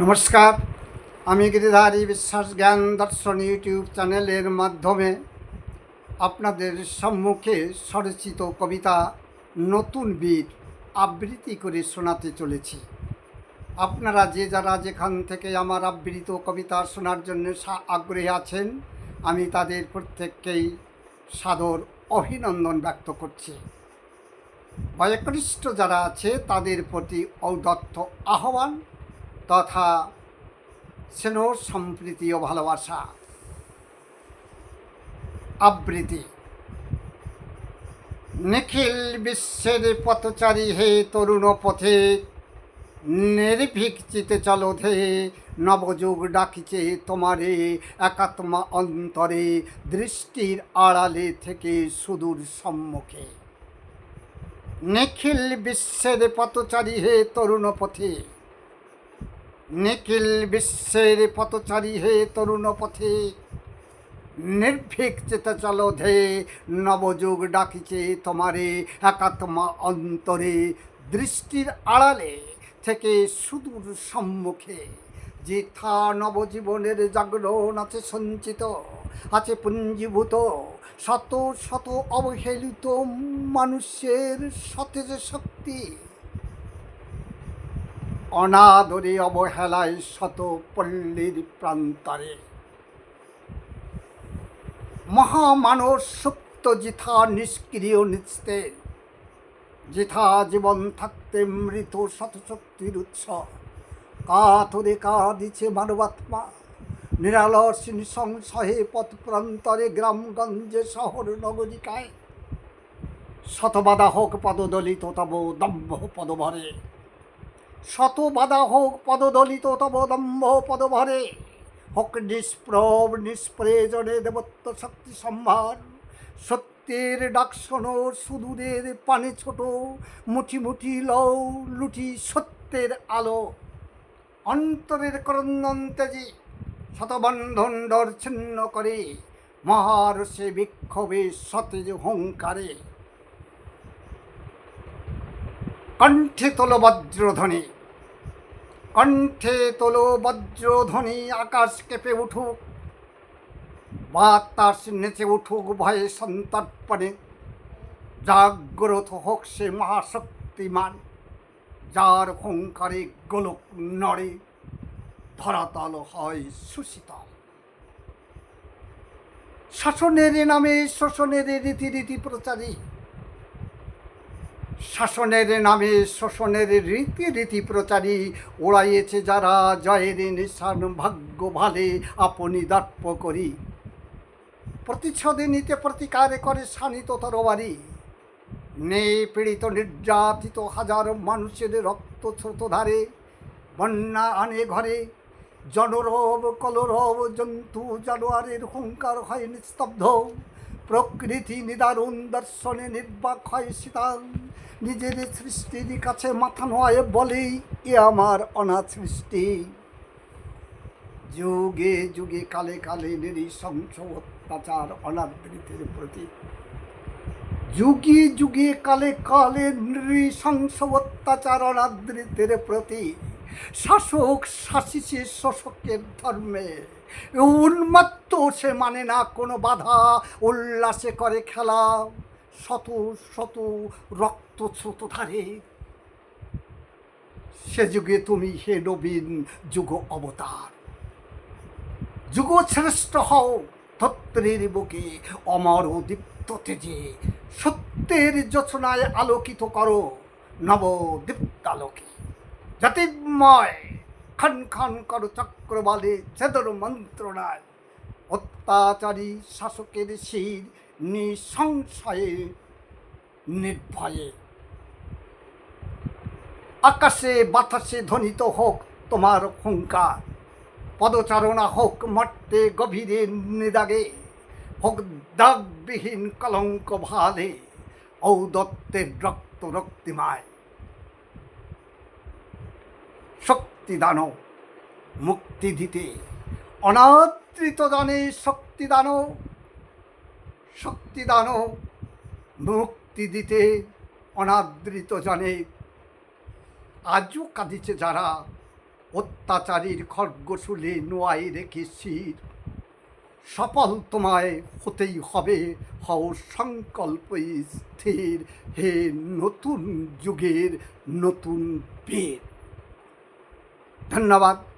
নমস্কার। আমি গিরিধারী বিশ্বাস জ্ঞান দর্শন ইউটিউব চ্যানেলের মাধ্যমে আপনাদের সম্মুখে স্বরচিত কবিতা, নতুন বীর আবৃত্তি করে শোনাতে চলেছি। আপনারা যে যারা যেখান থেকে আমার আবৃত কবিতা শোনার জন্য আগ্রহী আছেন, আমি তাদের প্রত্যেককেই সাদর অভিনন্দন ব্যক্ত করছি। বয়োকনিষ্ঠ যারা আছে, তাদের প্রতি ঔদত্ত আহ্বান তথা স্নেহ সম্প্রীতি ও ভালোবাসা। আবৃত্তি। নিখিল বিশ্বের পথচারী হে তরুণ পথে, নির্ভীক চিতে চলো ধে, নবযুগ ডাকিছে তোমারে একাত্মা অন্তরে, দৃষ্টির আড়ালে থেকে সুদূর সম্মুখে। নিখিল বিশ্বের পথচারী হে তরুণ পথে নিখিল বিশ্বের পথচারী হে তরুণ পথে। নির্ভীক চেতে চলো ধে, নবযুগ ডাকিছে তোমারে একাত্মা অন্তরে। দৃষ্টির আড়ালে থেকে সুদূর সম্মুখে যে থা নবজীবনের জাগরণ আছে সঞ্চিত, আছে পুঞ্জীভূত, শত শত অবহেলিত মানুষের সতেজ শক্তি। অনাদরে অবহেলায় শত পল্লীর প্রান্তরে। মহামানব সুপ্ত জিথা নিষ্ক্রিয় নিস্তেজ যেথা জীবন থাকতে মৃত শতশক্তির উৎস। কাতরে কাঁদিছে মানবাত্মা। নিরালস সংশয়ে পথ প্রান্তরে গ্রামগঞ্জে শহর নগরিকায়। শতবাদা হোক পদদলিত তব দম্ভ পদভরে। শত বাধা হোক পদদলিত তব দম্ভ পদভরে, হোক নিষ্প্রব নিষ্প্রয়োজনে দেবত্ব শক্তি সম্ভার, সত্যের ডাক শোনো, সুদূরের পানে ছোট, মুঠি মুঠি লও, লুটি সত্যের আলো। অন্তরের করন্দন তেজি শতবন্ধন ডর ছিন্ন করে, মহারসে বিক্ষোভে সতেজ হুঙ্কারে। কণ্ঠে তোল বজ্রধ্বনি। কণ্ঠে তোল বজ্রধ্বনি, আকাশ কেঁপে উঠুক। বাতাস নেচে উঠুক ভয়ে সন্তর্পণে। জাগ্রত হোক সে মহাশক্তিমান, যার হুঙ্কারে গোলক নড়ে। ধরাতল হয় সুশীতল। শাসনের নামে শোষণের রীতি রীতি প্রচারী। শাসনের নামে শোষণের রীতি রীতি প্রচারী ওড়াইয়েছে যারা জয়ের নিশান ভাগ্য ভালে আপনি দর্প করি। প্রতিচ্ছদে নিতে প্রতিকারে করে শানিত তরবারি। নে পীড়িত নির্যাতিত হাজার মানুষের রক্ত স্রোত ধারে বন্যা আনে ঘরে। জনরব, কলরব, জন্তু, জানোয়ারের হুঙ্কার হয় নিস্তব্ধ। প্রকৃতি নিদারুণ দর্শনে নির্বাক হয় শীতাং নিজের সৃষ্টির কাছে মাথা নোয় বলেই এ আমার অনাথ সৃষ্টি। যুগে যুগে কালে কালে নৃশংস অত্যাচার অনাদৃতের প্রতি যুগে যুগে কালে কালে নৃশংস অত্যাচার অনাদৃতের প্রতি শাসক শাসিছে শোষকের ধর্মে। উন্মত্ত সে মানে না কোনো বাধা, উল্লাসে করে খেলা। শত শত রক্ত স্রোত ধারে সে যুগে তুমি হে নবীন যুগ অবতার। যুগ শ্রেষ্ঠ হও ধত্রের বুকে অমর দীপ্ত তেজে। সত্যের যোচনায় আলোকিত করো নব দীপ্তালোকে। জাতিময় খান খান করো চক্রবালে ছেদর মন্ত্রণায়। অত্যাচারী শাসকের শির নিঃসংশয়ে, নির্ভয়ে। আকাশে, বাতাসে ধ্বনিত হোক তোমার হুঙ্কার, পদচারণা হোক মর্তে গভীরে নিদাগে, হোক দাগবিহীন কলঙ্ক ভালে ঔদত্তের রক্ত রক্তিমায়। শক্তি দানো, মুক্তি দিতে, অনাদৃত দানে শক্তি দানো শক্তি দানো মুক্তি দিতে অনাদৃত জানে। আজও কাঁদিছে যারা অত্যাচারীর খড়গশুলে নোয়াই রেখে সফল তোমায় হতেই হবে, হও সংকল্প স্থির। হে নতুন যুগের নতুন বীর। ধন্যবাদ।